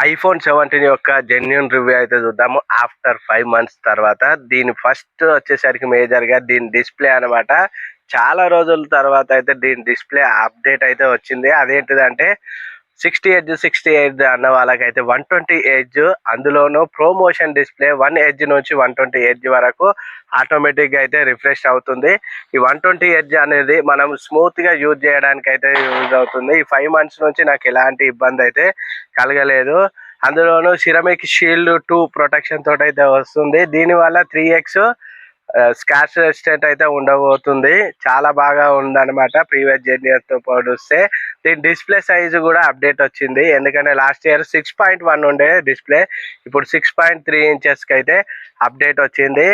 IPhone seventeen యొక్క genuine review అయితే చూద్దాము. ఆఫ్టర్ ఫైవ్ మంత్స్ తర్వాత దీని ఫస్ట్ వచ్చేసరికి మేజర్గా దీని డిస్ప్లే అన్నమాట. చాలా రోజుల తర్వాత అయితే దీని డిస్ప్లే అప్డేట్ అయితే వచ్చింది. అదేంటిదంటే సిక్స్టీ ఎయిట్ సిక్స్టీ ఎయిట్ అన్న వాళ్ళకైతే వన్ ట్వంటీ ఎయిట్ అందులోనూ ప్రోమోషన్ డిస్ప్లే వన్ ఎడ్జ్ నుంచి వన్ ట్వంటీ ఎడ్జ్ వరకు ఆటోమేటిక్గా అయితే రిఫ్రెష్ అవుతుంది. ఈ వన్ ట్వంటీ ఎడ్జ్ అనేది మనం స్మూత్గా యూజ్ చేయడానికి అయితే యూజ్ అవుతుంది. ఈ ఫైవ్ మంత్స్ నుంచి నాకు ఎలాంటి ఇబ్బంది అయితే కలగలేదు. అందులోనూ సిరమిక్ షీల్డ్ టూ ప్రొటెక్షన్ తోటి అయితే వస్తుంది. దీనివల్ల త్రీ ఎక్స్ స్కాచ్ రెసిస్టెంట్ అయితే ఉండబోతుంది. చాలా బాగా ఉందన్నమాట ప్రీవియస్ జర్నీతో తో పోలిస్తే దీని డిస్ప్లే సైజు కూడా అప్డేట్ వచ్చింది. ఎందుకంటే last year six point one ఉండే డిస్ప్లే ఇప్పుడు సిక్స్ పాయింట్ త్రీ ఇంచెస్కి అయితే అప్డేట్ వచ్చింది.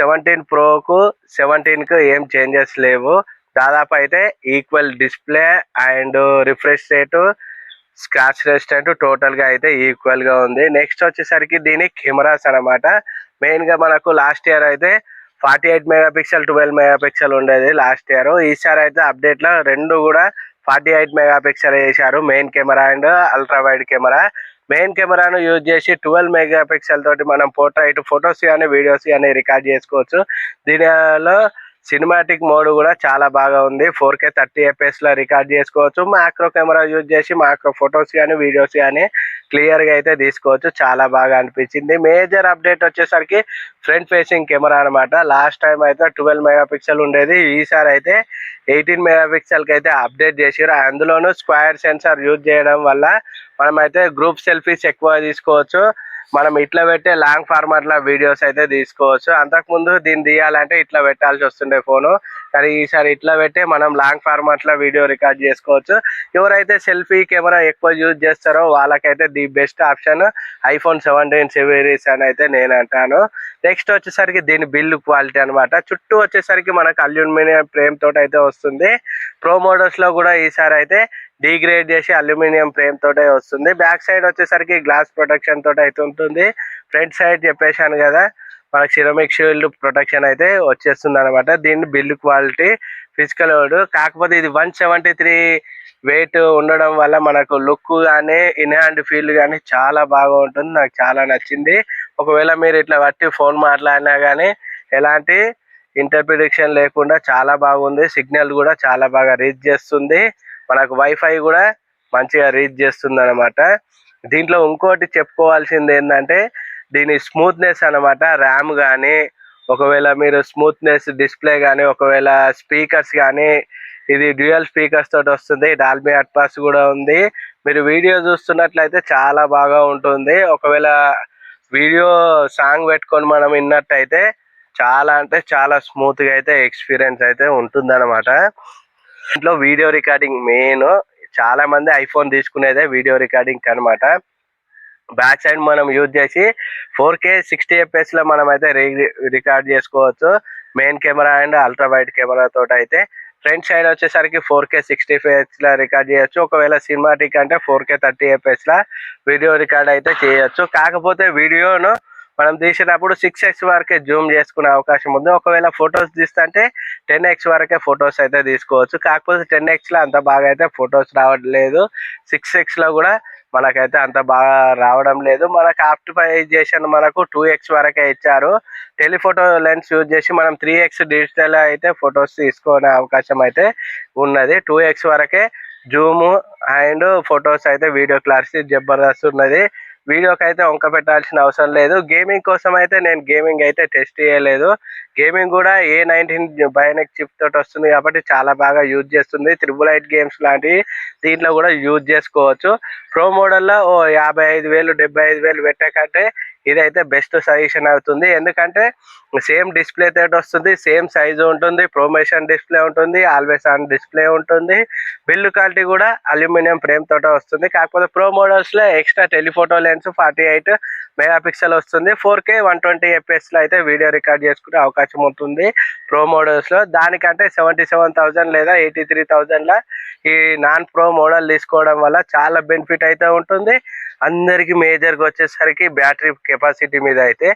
సెవెంటీన్ ప్రోకు సెవెంటీన్కు ఏం చేంజెస్ లేవు. దాదాపు అయితే equal display and refresh rate scratch resistant టోటల్గా అయితే ఈక్వల్గా ఉంది. నెక్స్ట్ వచ్చేసరికి దీని కెమెరాస్ అనమాట మెయిన్గా మనకు లాస్ట్ ఇయర్ అయితే forty eight megapixel twelve megapixel ఉండేది లాస్ట్ ఇయర్ ఈసారి అయితే అప్డేట్లో రెండు కూడా ఫార్టీ ఎయిట్ మెగా పిక్సెల్ వేసారు main camera and ultra wide camera main కెమెరాను యూజ్ చేసి ట్వెల్వ్ మెగా పిక్సెల్ తోటి మనం పోర్ట్రైట్ ఫొటోస్ కానీ వీడియోస్ కానీ రికార్డ్ చేసుకోవచ్చు. దీనిలో సినిమాటిక్ మోడ్ కూడా చాలా బాగా ఉంది. ఫోర్ కే థర్టీ ఎఫ్ఎస్లో రికార్డ్ చేసుకోవచ్చు. మాక్రో కెమెరా యూజ్ చేసి మాక్రో ఫొటోస్ కానీ వీడియోస్ కానీ క్లియర్గా అయితే తీసుకోవచ్చు. చాలా బాగా అనిపించింది. మేజర్ అప్డేట్ వచ్చేసరికి ఫ్రంట్ ఫేసింగ్ కెమెరా అన్నమాట. లాస్ట్ టైం అయితే ట్వెల్వ్ మెగా పిక్సెల్ ఉండేది. ఈసారి అయితే ఎయిటీన్ మెగా పిక్సెల్కి అయితే అప్డేట్ చేసారు అందులోనూ స్క్వేర్ సెన్సార్ యూజ్ చేయడం వల్ల మనమైతే గ్రూప్ సెల్ఫీస్ ఎక్కువ తీసుకోవచ్చు. మనం ఇట్లా పెట్టే లాంగ్ ఫార్మాట్లో వీడియోస్ అయితే తీసుకోవచ్చు. అంతకుముందు దీన్ని తీయాలంటే ఇట్లా పెట్టాల్సి వస్తుండే ఫోను కానీ ఈసారి ఇట్లా పెట్టి మనం లాంగ్ ఫార్మాట్లో వీడియో రికార్డ్ చేసుకోవచ్చు. ఎవరైతే సెల్ఫీ కెమెరా ఎక్కువ యూజ్ చేస్తారో వాళ్ళకైతే the best option iPhone seventeen series అని అయితే నేను అంటాను. నెక్స్ట్ వచ్చేసరికి దీని బిల్లు క్వాలిటీ అన్నమాట. చుట్టూ వచ్చేసరికి మనకు అల్యూమినియం ఫ్రేమ్ తోటి అయితే వస్తుంది. ప్రో మోడల్స్లో కూడా ఈసారి అయితే డిగ్రేడ్ చేసి అల్యూమినియం ఫ్రేమ్ తోటే వస్తుంది. బ్యాక్ సైడ్ వచ్చేసరికి గ్లాస్ ప్రొటెక్షన్ తోటి అయితే ఉంటుంది. ఫ్రంట్ సైడ్ చెప్పేశాను కదా మనకు సిరమిక్ షీల్డ్ ప్రొటెక్షన్ అయితే వచ్చేస్తుంది అనమాట దీన్ని బిల్డ్ క్వాలిటీ ఫిజికల్ ఓడు కాకపోతే ఇది వన్ సెవెంటీ త్రీ వెయిట్ ఉండడం వల్ల మనకు లుక్ కానీ ఇన్ హ్యాండ్ ఫీల్ కానీ చాలా బాగా ఉంటుంది. నాకు చాలా నచ్చింది. ఒకవేళ మీరు ఇట్లా బట్టి ఫోన్ మాట్లాడినా కానీ ఎలాంటి ఇంటర్ప్రిడిక్షన్ లేకుండా చాలా బాగుంది. సిగ్నల్ కూడా చాలా బాగా రీచ్ చేస్తుంది. మనకు వైఫై కూడా మంచిగా రీచ్ చేస్తుంది అనమాట దీంట్లో ఇంకోటి చెప్పుకోవాల్సింది ఏంటంటే దీని స్మూత్నెస్ అనమాట ర్యామ్ కానీ ఒకవేళ మీరు స్మూత్నెస్ డిస్ప్లే కానీ ఒకవేళ స్పీకర్స్ కానీ ఇది డ్యూయల్ స్పీకర్స్ తోటి వస్తుంది డాల్బీ అట్పాస్ కూడా ఉంది. మీరు వీడియో చూస్తున్నట్లయితే చాలా బాగా ఉంటుంది. ఒకవేళ వీడియో సాంగ్ పెట్టుకొని మనం విన్నట్టయితే చాలా అంటే చాలా స్మూత్గా అయితే ఎక్స్పీరియన్స్ అయితే ఉంటుందన్నమాట. ఇంట్లో వీడియో రికార్డింగ్ మెయిన్. చాలా మంది ఐఫోన్ తీసుకునేదే వీడియో రికార్డింగ్ అన్నమాట బ్యాక్ సైడ్ మనం యూజ్ చేసి ఫోర్ కే సిక్స్టీ ఎఫ్ఎస్లో మనం అయితే రికార్డ్ చేసుకోవచ్చు. Main camera and ultra wide camera తోటి అయితే ఫ్రంట్ సైడ్ వచ్చేసరికి ఫోర్ కే సిక్స్టీ ఎఫ్ఎస్ లా రికార్డ్ చేయొచ్చు. ఒకవేళ సినిమాటిక్ అంటే ఫోర్ కే థర్టీ ఎఫ్ఎస్ లా వీడియో రికార్డ్ అయితే చేయొచ్చు. కాకపోతే వీడియోను మనం తీసేటప్పుడు సిక్స్ ఎక్స్ వరకే జూమ్ చేసుకునే అవకాశం ఉంది. ఒకవేళ ఫొటోస్ తీస్తుంటే టెన్ ఎక్స్ వరకే ఫొటోస్ అయితే తీసుకోవచ్చు. కాకపోతే టెన్ ఎక్స్లో అంత బాగా అయితే ఫొటోస్ రావట్లేదు. సిక్స్ ఎక్స్లో కూడా మనకైతే అంత బాగా రావడం లేదు. మనకు ఆప్టిమైజేషన్ మనకు టూ ఎక్స్ వరకే ఇచ్చారు. టెలిఫోటో లెన్స్ యూజ్ చేసి మనం త్రీ ఎక్స్ డిజిటల్ అయితే ఫొటోస్ తీసుకునే అవకాశం అయితే ఉన్నది. టూ ఎక్స్ వరకే జూము అండ్ ఫొటోస్ అయితే వీడియో క్లారిటీ జబర్దస్త్ ఉన్నది. వీడియోకి అయితే వంక పెట్టాల్సిన అవసరం లేదు. గేమింగ్ కోసం అయితే నేను గేమింగ్ అయితే టెస్ట్ చేయలేదు. గేమింగ్ కూడా ఏ నైన్టీన్ బయోనిక్ చిప్ తోటి వస్తుంది కాబట్టి చాలా బాగా యూజ్ చేస్తుంది. త్రిబుల్ ఐట్ గేమ్స్ లాంటివి దీంట్లో కూడా యూజ్ చేసుకోవచ్చు. ప్రో మోడల్లో ఓ యాభై ఐదు వేలు డెబ్బై ఐదు వేలు పెట్టే కంటే ఇదైతే బెస్ట్ సజెషన్ అవుతుంది. ఎందుకంటే సేమ్ డిస్ప్లే తోటి వస్తుంది సేమ్ సైజు ఉంటుంది ప్రొమేషన్ డిస్ప్లే ఉంటుంది ఆల్వేస్ ఆన్ డిస్ప్లే ఉంటుంది. బిల్డ్ క్వాలిటీ కూడా అల్యూమినియం ఫ్రేమ్ తోట వస్తుంది. కాకపోతే pro మోడల్స్లో extra telephoto lens forty eight megapixel వస్తుంది ఫోర్ కే వన్ ట్వంటీ ఎఫ్ఎస్లో అయితే వీడియో రికార్డ్ చేసుకునే అవకాశం ఉంటుంది ప్రో మోడల్స్లో దానికంటే సెవెంటీ సెవెన్ థౌసండ్ లేదా ఎయిటీ త్రీ థౌజండ్లో ఈ నాన్ ప్రో మోడల్ తీసుకోవడం వల్ల చాలా బెనిఫిట్ అయితే ఉంటుంది. అందరికి మేజర్గా వచ్చేసరికి బ్యాటరీ కెపాసిటీ మీద అయితే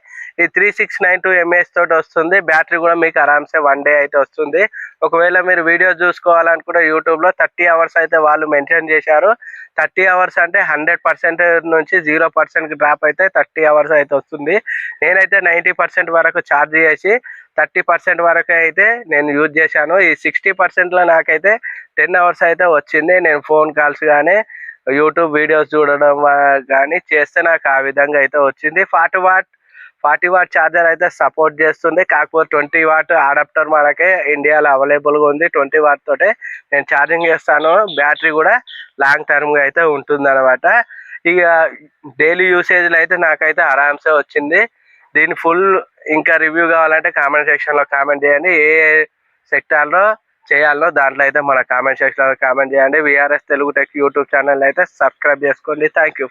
ఈ three six nine two mAh తోటి వస్తుంది. బ్యాటరీ కూడా మీకు ఆరామ్సే వన్ డే అయితే వస్తుంది. ఒకవేళ మీరు వీడియో చూసుకోవాలనుకుంటే యూట్యూబ్లో థర్టీ అవర్స్ అయితే వాళ్ళు మెన్షన్ చేశారు. థర్టీ అవర్స్ అంటే హండ్రెడ్ పర్సెంట్ నుంచి జీరో పర్సెంట్కి డ్రాప్ అయితే థర్టీ అవర్స్ అయితే వస్తుంది. నేనైతే నైంటీ పర్సెంట్ వరకు ఛార్జ్ చేసి థర్టీ పర్సెంట్ వరకు అయితే నేను యూజ్ చేశాను. ఈ సిక్స్టీ పర్సెంట్లో నాకైతే టెన్ అవర్స్ అయితే వచ్చింది. నేను ఫోన్ కాల్స్ కానీ యూట్యూబ్ వీడియోస్ చూడడం కానీ చేస్తే నాకు ఆ విధంగా అయితే వచ్చింది. Forty watt forty watt charger అయితే సపోర్ట్ చేస్తుంది. కాకపోతే ట్వంటీ వాట్ అడాప్టర్ మనకే ఇండియాలో అవైలబుల్గా ఉంది. ట్వంటీ వాట్ తోటే నేను ఛార్జింగ్ చేస్తాను. బ్యాటరీ కూడా లాంగ్ టర్మ్గా అయితే ఉంటుంది అనమాట ఇక డైలీ యూసేజ్లో అయితే నాకైతే ఆరామ్సే వచ్చింది. దీని ఫుల్ ఇంకా రివ్యూ కావాలంటే కామెంట్ సెక్షన్లో కామెంట్ చేయండి. ఏ సెక్టార్లో చేయాలో దాంట్లో అయితే మన కామెంట్ సెక్షన్లో కామెంట్ చేయండి. VRS Telugu tech YouTube channel అయితే సబ్స్క్రైబ్ చేసుకోండి. Thank you